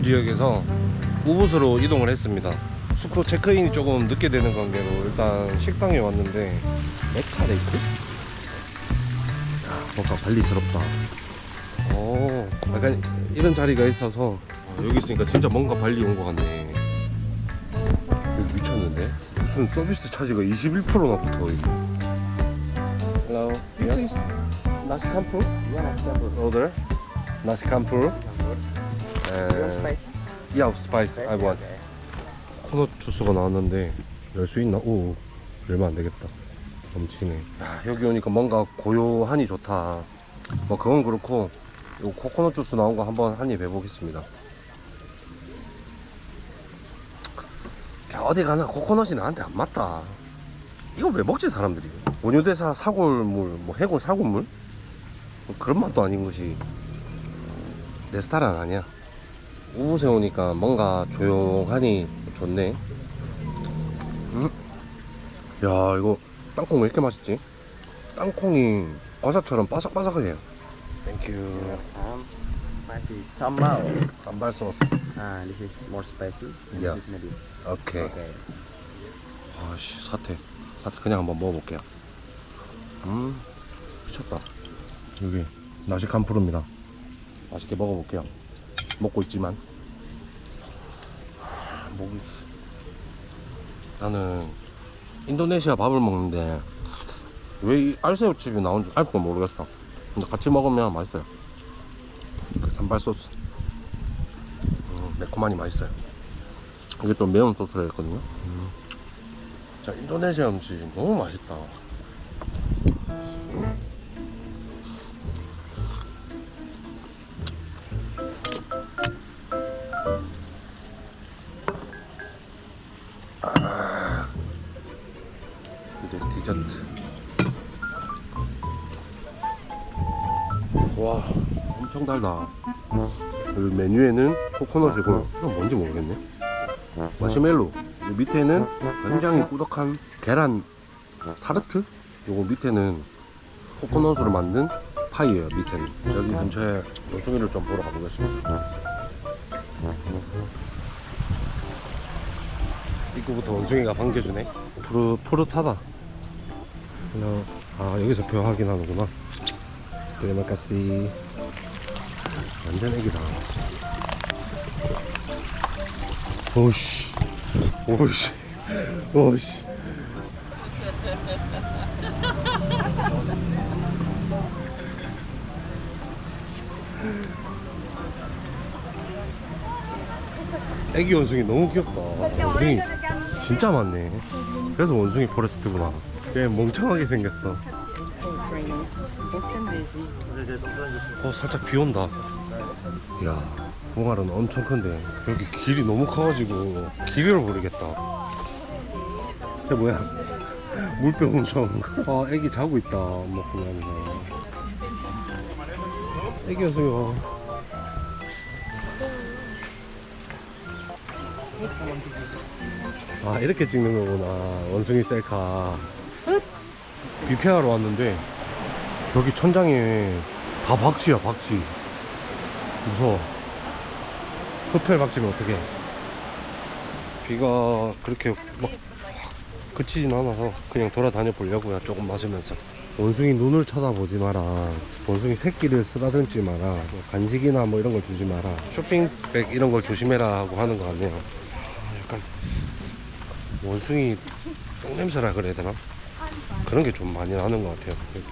남부 지역에서 우붓으로 이동을 했습니다. 숙소 체크인이 조금 늦게 되는 관계로 일단 식당에 왔는데 메카레이크? 야, 뭔가 발리스럽다. 오, 약간 이런 자리가 있어서 여기 있으니까 진짜 뭔가 발리 온 것 같네. 여기 미쳤는데? 무슨 서비스 차지가 21%나 붙어 있네. Hello. This is nasi campur. Yeah, nasi campur. Order. Nasi campur. Spicy? yeah, spice. I want. Okay. 코넛 주스가 나왔는데 열 수 있나? 오, 열면 안 되겠다. 넘치네. 야, 여기 오니까 뭔가 고요하니 좋다. 뭐 그건 그렇고 요 코코넛 주스 나온 거 한번 한입 해보겠습니다. 야, 어디 가나 코코넛이 나한테 안 맞다. 이걸 왜 먹지 사람들이? 원효대사 사골물, 뭐 해골 사골물? 뭐 그런 맛도 아닌 것이 내 스타일은 아니야. 우붓에 오니까 뭔가 조용하니 좋네. 음? 야 이거 땅콩 왜 이렇게 맛있지? 땅콩이 과자처럼 바삭바삭해요. 땡큐. Um, spicy sambal. 쌈발 소스. Ah, this is more spicy. And Yeah. This is medium. 오케이. Okay. 아씨 사태. 사태 그냥 한번 먹어볼게요. 음 미쳤다. 여기 나시 캄푸르입니다. 맛있게 먹어볼게요. 먹고 있지만 목이 나는 인도네시아 밥을 먹는데 왜 이 알새우칩이 나온지 알고 모르겠어. 근데 같이 먹으면 맛있어요. 그 산발 소스. 음, 매콤하니 맛있어요. 이게 좀 매운 소스라 했거든요. 음. 자, 인도네시아 음식 너무 맛있다. 달다. 여기 메뉴에는 코코넛이고, 이건 뭔지 모르겠네. 마시멜로. 이 밑에는 굉장히 꾸덕한 계란 타르트. 요거 밑에는 코코넛으로 만든 파이예요. 밑에는 여기 근처에 원숭이를 좀 보러 가보겠습니다. 입구부터 원숭이가 반겨주네. 푸르 푸릇하다. 그냥 아 여기서 표 확인하는구나. 드레마카시 완전 애기다. 오씨, 오씨, 오씨. 애기 원숭이 너무 귀엽다. 원숭이 진짜 많네. 그래서 원숭이 포레스트구나. 얘 멍청하게 생겼어. 어 살짝 비 온다. 야 붕알은 엄청 큰데 여기 길이 너무 커가지고 길을 모르겠다. 쟤 뭐야? 물병 엄청. 아 애기 자고 있다. 먹고 나면서. 애기 원숭이가. 아 이렇게 찍는 거구나 원숭이 셀카 뷔페하러 왔는데 여기 천장에 다 박쥐야 박쥐. 무서워. 흡혈 박쥐면 어떡해? 비가 그렇게 막 그치진 않아서 그냥 돌아다녀 보려고요 조금 마시면서. 원숭이 눈을 쳐다보지 마라. 원숭이 새끼를 쓰다듬지 마라. 뭐 간식이나 뭐 이런 걸 주지 마라. 쇼핑백 이런 걸 조심해라 하고 하는 것 같네요. 아, 약간 원숭이 똥냄새라 그래야 되나 그런 게 좀 많이 나는 것 같아요 여기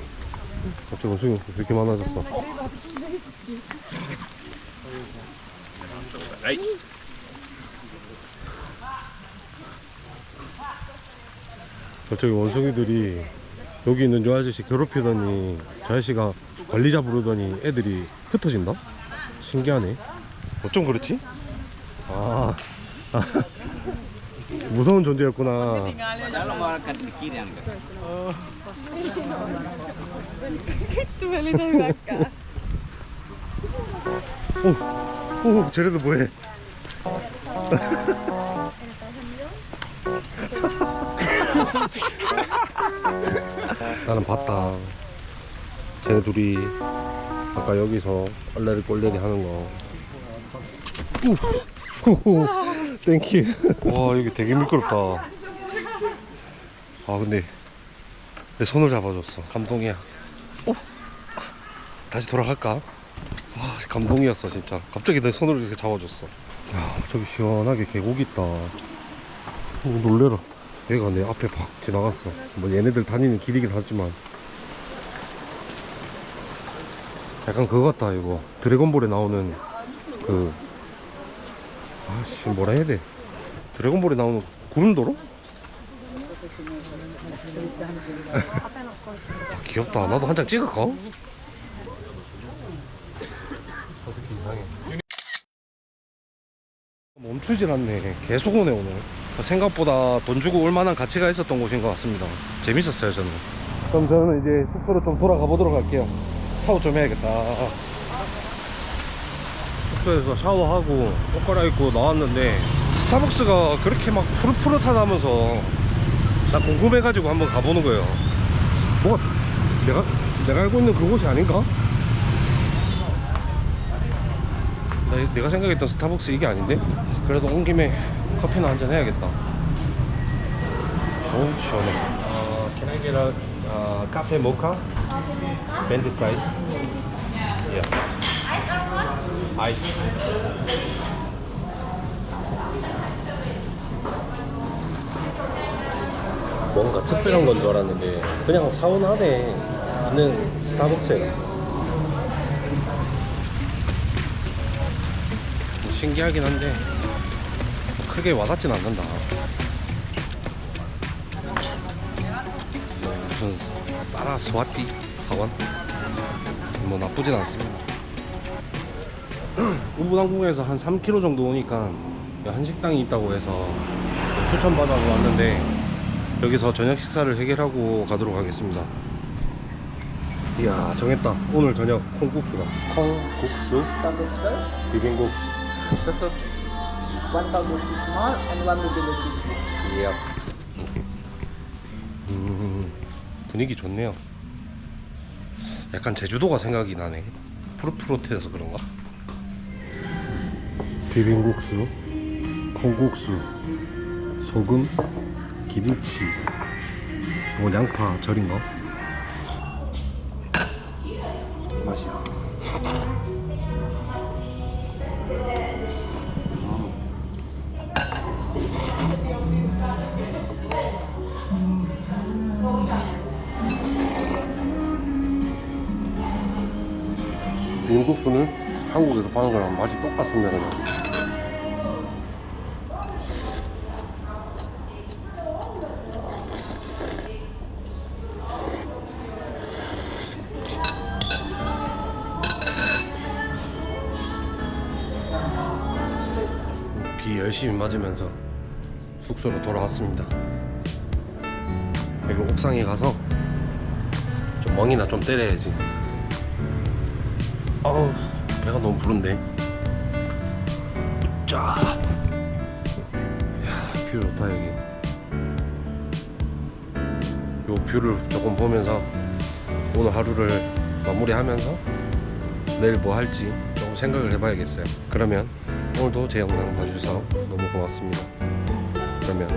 갑자기 원숭이 왜 이렇게 많아졌어 갑자기 원숭이들이 여기 있는 저 아저씨 괴롭히더니 저 아저씨가 관리자 부르더니 애들이 흩어진다? 신기하네 어쩜 그렇지? 아, 아 무서운 존재였구나. 오, 오, 쟤네도 뭐해? 나는 봤다. 쟤네 둘이 아까 여기서 얼레리 꼴레리 하는 거. 오, 땡큐. 와 여기 되게 미끄럽다. 아 근데 내 손을 잡아줬어. 감동이야. 어? 다시 돌아갈까? 아 감동이었어 진짜. 갑자기 내 손을 이렇게 잡아줬어. 야 저기 시원하게 계곡 있다. 오, 놀래라. 얘가 내 앞에 팍 지나갔어. 뭐 얘네들 다니는 길이긴 하지만. 약간 그거 같다 이거 드래곤볼에 나오는 그 아씨 뭐라 해야 돼? 드래곤볼에 나오는 구름도로? 아, 귀엽다. 나도 한 장 찍을까? 멈추질 않네. 계속 오네 오늘. 생각보다 돈 주고 올 만한 가치가 있었던 곳인 것 같습니다. 재밌었어요 저는. 그럼 저는 이제 숙소로 좀 돌아가 보도록 할게요. 샤워 좀 해야겠다 숙소에서 샤워하고 옷 갈아입고 나왔는데 스타벅스가 그렇게 막 푸릇푸릇하다면서 나 궁금해가지고 한번 가보는 거예요 뭐가 내가 내가 알고 있는 그곳이 아닌가? 나, 내가 생각했던 스타벅스 이게 아닌데? 그래도 온 김에 커피나 한잔 해야겠다 어우 시원해 어, can I get a uh, cafe mocha? Bend size? Yeah. Ice. 뭔가 특별한 건 줄 알았는데 그냥 사원 안에 있는 스타벅스예요. 뭐 신기하긴 한데 크게 와닿진 않는다. 무슨 사라 스와티 사원? 뭐 나쁘진 않습니다. 우부당궁에서 한 3km 정도 오니까 한식당이 있다고 해서 추천받아서 왔는데 여기서 저녁 식사를 해결하고 가도록 하겠습니다. 이야 정했다. 오늘 저녁 콩국수다. 콩국수, Tambuksu, 비빔국수. 됐어. one tambuksu small and one small. 예. 음, 분위기 좋네요. 약간 제주도가 생각이 나네. 푸릇푸릇해서 그런가? 비빔국수, 콩국수, 소금, 김치, 뭐 양파 절인 거. 이 맛이야. 비빔국수는 한국에서 파는 거랑 맛이 똑같습니다. 그냥. 비 열심히 맞으면서 숙소로 돌아왔습니다. 여기 옥상에 가서 좀 멍이나 좀 때려야지. 어우 배가 너무 부른데. 짜. 야뷰 좋다 여기. 요 뷰를 조금 보면서 오늘 하루를 마무리하면서 내일 뭐 할지 조금 생각을 해봐야겠어요. 그러면 오늘도 제 영상 봐주셔서 너무 고맙습니다. 그러면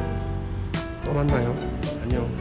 또 만나요. 안녕.